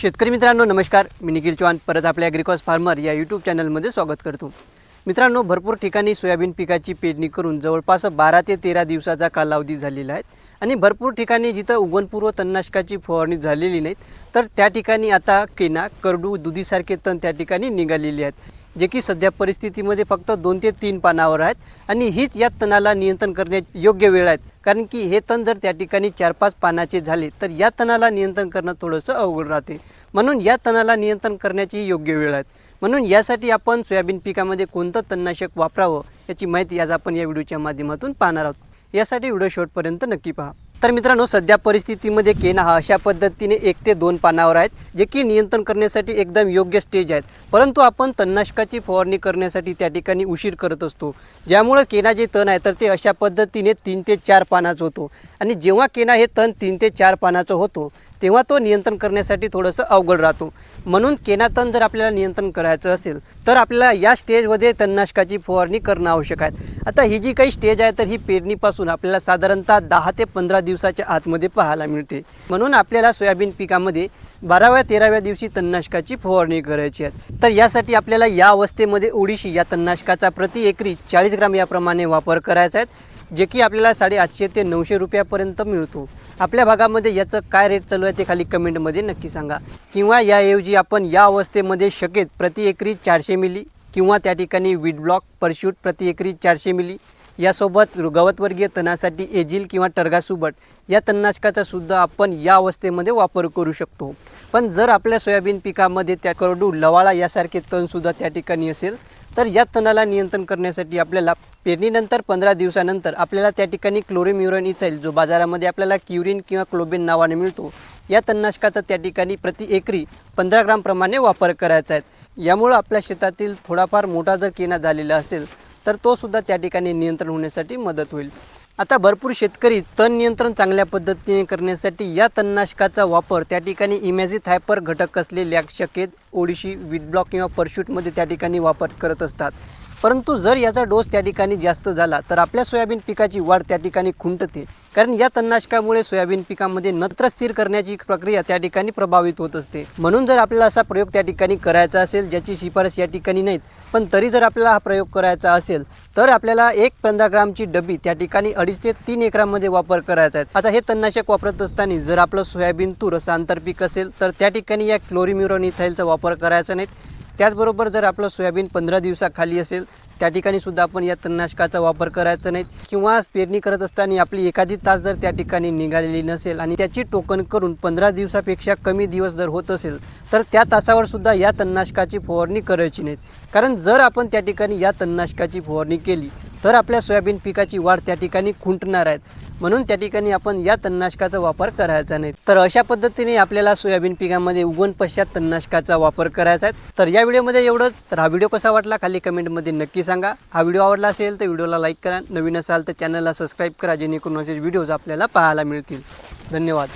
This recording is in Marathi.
शेतकरी मित्रांनो नमस्कार. मी निखिल चव्हाण. परत आपल्या ॲग्रिकॉस फार्मर या यूट्यूब चॅनलमध्ये स्वागत करतो. मित्रांनो भरपूर ठिकाणी सोयाबीन पिकाची पेरणी करून जवळपास बारा ते तेरा दिवसाचा कालावधी झालेला आहे. आणि भरपूर ठिकाणी जिथं उगवणपूर्व तणनाशकाची फवारणी झालेली नाहीत तर त्या ठिकाणी आता केना करडू दुधीसारखे तण त्या ठिकाणी निघालेले आहेत. जे की सध्या परिस्थितीमध्ये फक्त दोन ते तीन पानावर आहेत. आणि हीच या तणाला नियंत्रण करण्याची योग्य वेळ आहेत. कारण की हे तण जर त्या ठिकाणी चार पाच पानाचे झाले तर या तणाला नियंत्रण करणं थोडंसं अवघड राहते. म्हणून या तणाला नियंत्रण करण्याची योग्य वेळ आहेत. म्हणून यासाठी आपण सोयाबीन पिकामध्ये कोणतं तणनाशक वापरावं याची माहिती आज आपण या व्हिडिओच्या माध्यमातून पाहणार आहोत. यासाठी व्हिडिओ शेवटपर्यंत नक्की पहा. तर मित्रांनो सध्या परिस्थितीमध्ये केना हा अशा पद्धतीने एक ते दोन पानावर आहेत जे की नियंत्रण करण्यासाठी एकदम योग्य स्टेज आहेत. परंतु आपण तणनाशकाची फवारणी करण्यासाठी त्या ठिकाणी उशीर करत असतो. ज्यामुळं केना जे तण आहे तर ते अशा पद्धतीने तीन ते चार पानाचं होतो. आणि जेव्हा केना हे तण तीन ते चार पानाचं होतो तेव्हा तो नियंत्रण करण्यासाठी थोडंसं अवघड राहतो. म्हणून केनातण जर आपल्याला नियंत्रण करायचं असेल तर आपल्याला या स्टेजमध्ये तणनाशकाची फवारणी करणं आवश्यक आहे. आता ही जी काही स्टेज आहे तर ही पेरणीपासून आपल्याला साधारणतः दहा ते पंधरा दिवसाच्या आतमध्ये पाहायला मिळते. म्हणून आपल्याला सोयाबीन पिकामध्ये बाराव्या तेराव्या दिवशी तणनाशकाची फवारणी करायची आहे. तर यासाठी आपल्याला या अवस्थेमध्ये ओडिशी या तणनाशकाचा प्रति एकरी चाळीस ग्राम याप्रमाणे वापर करायचा आहे जे की आपल्याला साडेआठशे ते नऊशे रुपयापर्यंत मिळतो. आपल्या भागामध्ये याचं काय रेट चालू आहे ते खाली कमेंटमध्ये नक्की सांगा. किंवा याऐवजी आपण या अवस्थेमध्ये शकेत प्रति एकरी चारशे मिली किंवा त्या ठिकाणी वीट ब्लॉक परशूट प्रति एकरी चारशे मिली यासोबत गवतवर्गीय तणासाठी एजिल किंवा टर्गासुबट या तणनाशकाचा सुद्धा आपण या अवस्थेमध्ये वापर करू शकतो. पण जर आपल्या सोयाबीन पिकामध्ये त्या करडू लवाळा यासारखे तणसुद्धा त्या ठिकाणी असेल तर या तणाला नियंत्रण करण्यासाठी आपल्याला पेरणीनंतर पंधरा दिवसानंतर आपल्याला त्या ठिकाणी क्लोरिम्युरन इथेल जो बाजारामध्ये आपल्याला क्युरिन किंवा क्लोबिन नावाने मिळतो या तणनाशकाचा त्या ठिकाणी प्रति एकरी पंधरा ग्रामप्रमाणे वापर करायचा आहे. यामुळं आपल्या शेतातील थोडाफार मोठा जर केना झालेला असेल तर तो सुद्धा त्या ठिकाणी नियंत्रण होण्यासाठी मदत होईल. आता भरपूर शेतकरी तण नियंत्रण चांगल्या पद्धतीने करण्यासाठी या तणनाशकाचा वापर त्या ठिकाणी इमॅझिथ हायपर घटक असलेल्या शकेत ओडिशी विडब्लॉक ब्लॉक किंवा परशूटमध्ये त्या ठिकाणी वापर करत असतात. परंतु जर याचा डोस त्या ठिकाणी जास्त झाला तर आपल्या सोयाबीन पिकाची वाढ त्या ठिकाणी खुंटते. कारण या तणनाशकामुळे सोयाबीन पिकामध्ये नत्र स्थिर करण्याची प्रक्रिया त्या ठिकाणी प्रभावित होत असते. म्हणून जर आपल्याला असा प्रयोग त्या ठिकाणी करायचा असेल ज्याची शिफारस या ठिकाणी नाहीत पण तरी जर आपल्याला हा प्रयोग करायचा असेल तर आपल्याला एक पंधरा ग्रामची डबी त्या ठिकाणी अडीच ते तीन एकरामध्ये वापर करायचा आहे. आता हे तणनाशक वापरत असताना जर आपलं सोयाबीन तूर असं आंतरपीक असेल तर त्या ठिकाणी या क्लोरिम्युरोनिथाईलचा वापर करायचा नाही त्याचबरोबर जर आपलं सोयाबीन पंधरा दिवसाखाली असेल त्या ठिकाणी सुद्धा आपण या तणनाशकाचा वापर करायचा नाही. किंवा पेरणी करत असताना आपली एखादी तास जर त्या ठिकाणी निघालेली नसेल आणि त्याची टोकन करून पंधरा दिवसापेक्षा कमी दिवस जर होत असेल तर त्या तासावर सुद्धा या तणनाशकाची फवारणी करायची नाहीत कारण जर आपण त्या ठिकाणी या तणनाशकाची फवारणी केली तर आपल्या सोयाबीन पिकाची वाढ त्या ठिकाणी खुंटणार आहेत. म्हणून त्या ठिकाणी आपण या तणनाशकाचा वापर करायचा नाही. तर अशा पद्धतीने आपल्याला सोयाबीन पिकामध्ये उगवण पश्चात तणनाशकाचा वापर करायचा आहे. तर या व्हिडिओमध्ये एवढंच. तर हा व्हिडिओ कसा वाटला खाली कमेंटमध्ये नक्की सांगा. हा व्हिडिओ आवडला असेल तर व्हिडिओला लाईक करा. नवीन असाल तर चॅनलला सबस्क्राईब करा जेणेकरून असे व्हिडिओज आपल्याला पाहायला मिळतील. धन्यवाद.